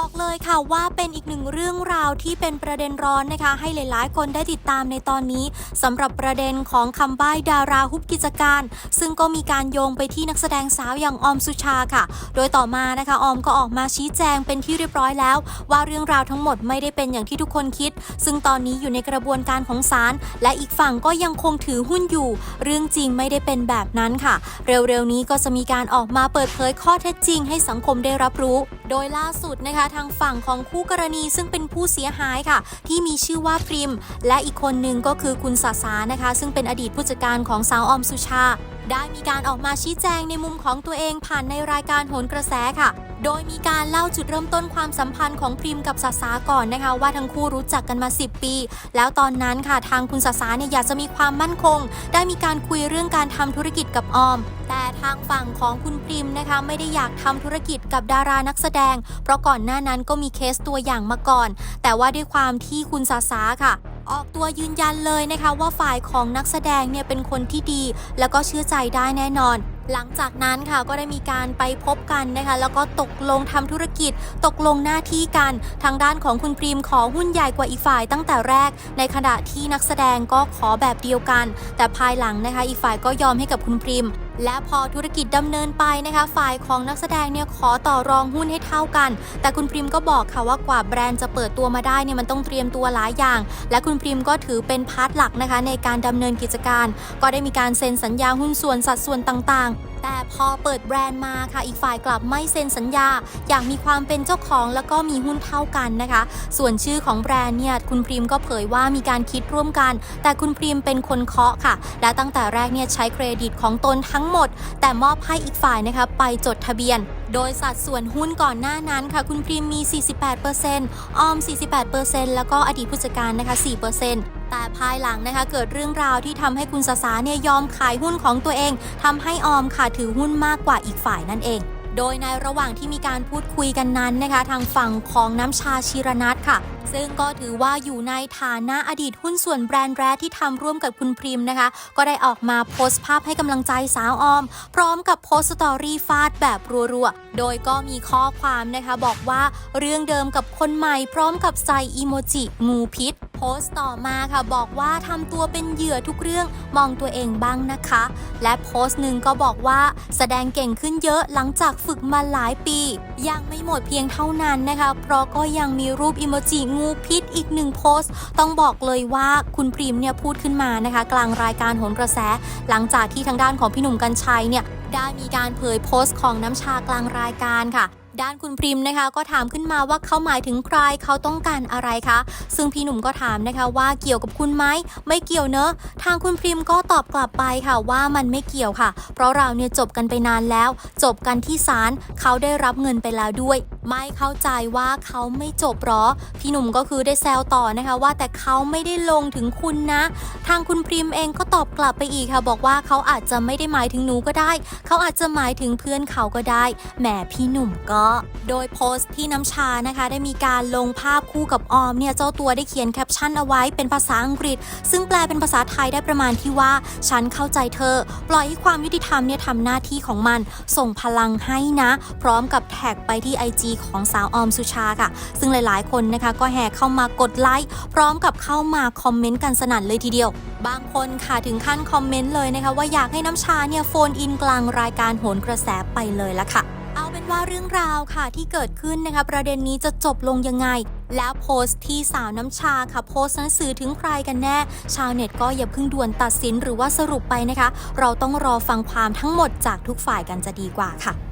บอกเลยค่ะว่าเป็นอีกหนึ่งเรื่องราวที่เป็นประเด็นร้อนนะคะ ให้หลายๆ คนได้ติดตามในตอนนี้สำหรับประเด็นของคำใบ้ดาราฮุบกิจการ ซึ่งก็มีการโยงไปที่นักแสดงสาวอย่างออมสุชาค่ะ โดยต่อมานะคะออมก็ออกมาชี้แจงเป็นที่เรียบร้อยแล้ว ว่าเรื่องราวทั้งหมดไม่ได้เป็นอย่างที่ทุกคนคิด ซึ่งตอนนี้อยู่ในกระบวนการของศาลและอีกฝั่งก็ยังคงถือหุ้นอยู่ เรื่องจริงไม่ได้เป็นแบบนั้นค่ะ เร็วๆนี้ก็จะมีการออกมาเปิดเผยข้อเท็จจริง ให้สังคมได้รับรู้ โดยล่าสุดนะคะทางฝั่งของคู่กรณีซึ่งเป็นผู้เสียหายค่ะ ที่มีชื่อว่าพริม และอีกคนหนึ่งก็คือคุณสาสานะคะ ซึ่งเป็นอดีตผู้จัดการของสาวออมสุชาได้มีการออกมาชี้แจงในมุมของตัวเองผ่านในรายการโหนกระแสค่ะ โดยมีการเล่าจุดเริ่มต้นความสัมพันธ์ของพริมกับสาสาก่อนนะคะ ว่าทั้งคู่รู้จักกันมา 10 ปี แล้วตอนนั้นค่ะทางคุณสาสาเนี่ยอยากจะมีความมั่นคง ได้มีการคุยเรื่องการทำธุรกิจกับออม แต่ทางฝั่งของคุณพริมนะคะไม่ได้อยากทำธุรกิจกับดารานักแสดง เพราะก่อนหน้านั้นก็มีเคสตัวอย่างมาก่อน แต่ว่าด้วยความที่คุณสาสาค่ะ ออกตัวยืนยันเลยนะคะว่าฝ่ายของนักแสดงเนี่ยเป็นคนที่ดี แล้วก็เชื่อใจได้แน่นอน หลังจากนั้นค่ะก็ได้มีการไปพบกันนะคะแล้วก็ตกลงทำธุรกิจ ตกลงหน้าที่กัน ทางด้านของคุณพรีมขอหุ้นใหญ่กว่าอีกฝ่ายตั้งแต่แรก ในขณะที่นักแสดงก็ขอแบบเดียวกัน แต่ภายหลังนะคะอีกฝ่ายก็ยอมให้กับคุณพรีม และพอธุรกิจดำเนินไปนะคะ ฝ่ายของนักแสดงเนี่ยขอต่อรองหุ้นให้เท่ากัน แต่คุณพริมก็บอกค่ะว่ากว่าแบรนด์จะเปิดตัวมาได้เนี่ยมันต้องเตรียมตัวหลายอย่าง และคุณพริมก็ถือเป็นพาร์ทหลักนะคะในการดำเนินกิจการ ก็ได้มีการเซ็นสัญญาหุ้นส่วนสัดส่วนต่างๆ แต่พอเปิดแบรนด์มาค่ะอีกฝ่ายกลับไม่เซ็นสัญญา อยากมีความเป็นเจ้าของแล้วก็มีหุ้นเท่ากันนะคะ ส่วนชื่อของแบรนด์เนี่ยคุณพริมก็เผยว่ามีการคิดร่วมกัน แต่คุณพริมเป็นคนเคาะค่ะ และตั้งแต่แรกเนี่ยใช้เครดิตของตนทั้งหมด แต่มอบให้อีกฝ่ายนะคะไปจดทะเบียนโดยสัดส่วนหุ้นก่อนหน้านั้นค่ะ คุณพริมมี 48%ออม 48%แล้วก็อดีตผู้จัดการนะคะ 4% แต่ภายหลังนะคะเกิดเรื่องราวที่ทำให้คุณสาสาเนี่ยยอมขายหุ้นของตัวเองทำให้ออมค่ะถือหุ้นมากกว่าอีกฝ่ายนั่นเองโดยในระหว่างที่มีการพูดคุยกันนั้นนะคะ ทางฝั่งของน้ำชาชีรนัทค่ะ ซึ่งก็ถือว่าอยู่ในฐานะอดีตหุ้นส่วนแบรนด์แรกที่ทำร่วมกับคุณพริมนะคะ ก็ได้ออกมาโพสต์ภาพให้กำลังใจสาวออม พร้อมกับโพสต์สตอรี่ฟาดแบบรัวๆ โดยก็มีข้อความนะคะบอกว่าเรื่องเดิมกับคนใหม่พร้อมกับใส่อีโมจิงูพิษ พสต์ต่อมาค่ะบอกว่าทำตัวเป็นเหยื่อทุกเรื่องมองตัวเองบ้างนะคะ และโพสต์หนึ่งก็บอกว่าแสดงเก่งขึ้นเยอะหลังจากฝึกมาหลายปี ยังไม่หมดเพียงเท่านั้นนะคะ เพราะก็ยังมีรูปอีโมจิงูพิษอีกหนึ่งโพสต์ ต้องบอกเลยว่าคุณพรีมเนี่ยพูดขึ้นมานะคะ กลางรายการโหนกระแส หลังจากที่ทางด้านของพี่หนุ่มกัญชัยเนี่ยได้มีการเผยโพสต์ของน้ำชากลางรายการค่ะ ด้านคุณพริมนะคะ ก็ถามขึ้นมาว่าเขาหมายถึงใครเขาต้องการอะไรคะ ซึ่งพี่หนุ่มก็ถามนะคะว่าเกี่ยวกับคุณไหมไม่เกี่ยวเนอะ ทางคุณพริมก็ตอบกลับไปค่ะว่ามันไม่เกี่ยวค่ะ เพราะเราเนี่ยจบกันไปนานแล้ว จบกันที่ศาลเขาได้รับเงินไปแล้วด้วยไม่เข้าใจว่าเขาไม่จบหรอ พี่หนุ่มก็คือได้แซวต่อนะคะว่าแต่เขาไม่ได้ลงถึงคุณนะ ทางคุณพริมเองก็ตอบกลับไปอีกค่ะ บอกว่าเขาอาจจะไม่ได้หมายถึงหนูก็ได้ เขาอาจจะหมายถึงเพื่อนเขาก็ได้ แหมพี่หนุ่มก็ โดยโพสต์ที่น้ำชานะคะ ได้มีการลงภาพคู่กับออมเนี่ยเจ้าตัวได้เขียนแคปชั่นเอาไว้เป็นภาษาอังกฤษ ซึ่งแปลเป็นภาษาไทยได้ประมาณที่ว่า ฉันเข้าใจเธอ ปล่อยให้ความยุติธรรมเนี่ยทำหน้าที่ของมัน ส่งพลังให้นะ พร้อมกับแท็กไปที่ไอ IG ของสาวออมสุชาค่ะ ซึ่งหลายๆ คนนะคะก็แห่เข้ามากดไลค์พร้อมกับเข้ามาคอมเมนต์กันสนั่นเลยทีเดียว บางคนค่ะถึงขั้นคอมเมนต์เลยนะคะว่าอยากให้น้ำชาเนี่ยโฟนอินกลางรายการโหนกระแสไปเลยละค่ะเอาเป็นว่าเรื่องราวค่ะที่เกิดขึ้นนะคะประเด็นนี้จะจบลงยังไง แล้วโพสต์ที่สาวน้ำชาค่ะโพสต์นั้นสื่อถึงใครกันแน่ ชาวเน็ตก็อย่าเพิ่งด่วนตัดสินหรือว่าสรุปไปนะคะ เราต้องรอฟังความทั้งหมดจากทุกฝ่ายกันจะดีกว่าค่ะ